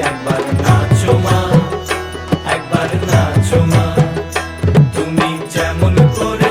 একবার নাচো একবার নাচো তুমি যেমন করে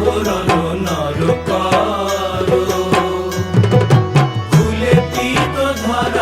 আভরণ নর করো খুলে ধরা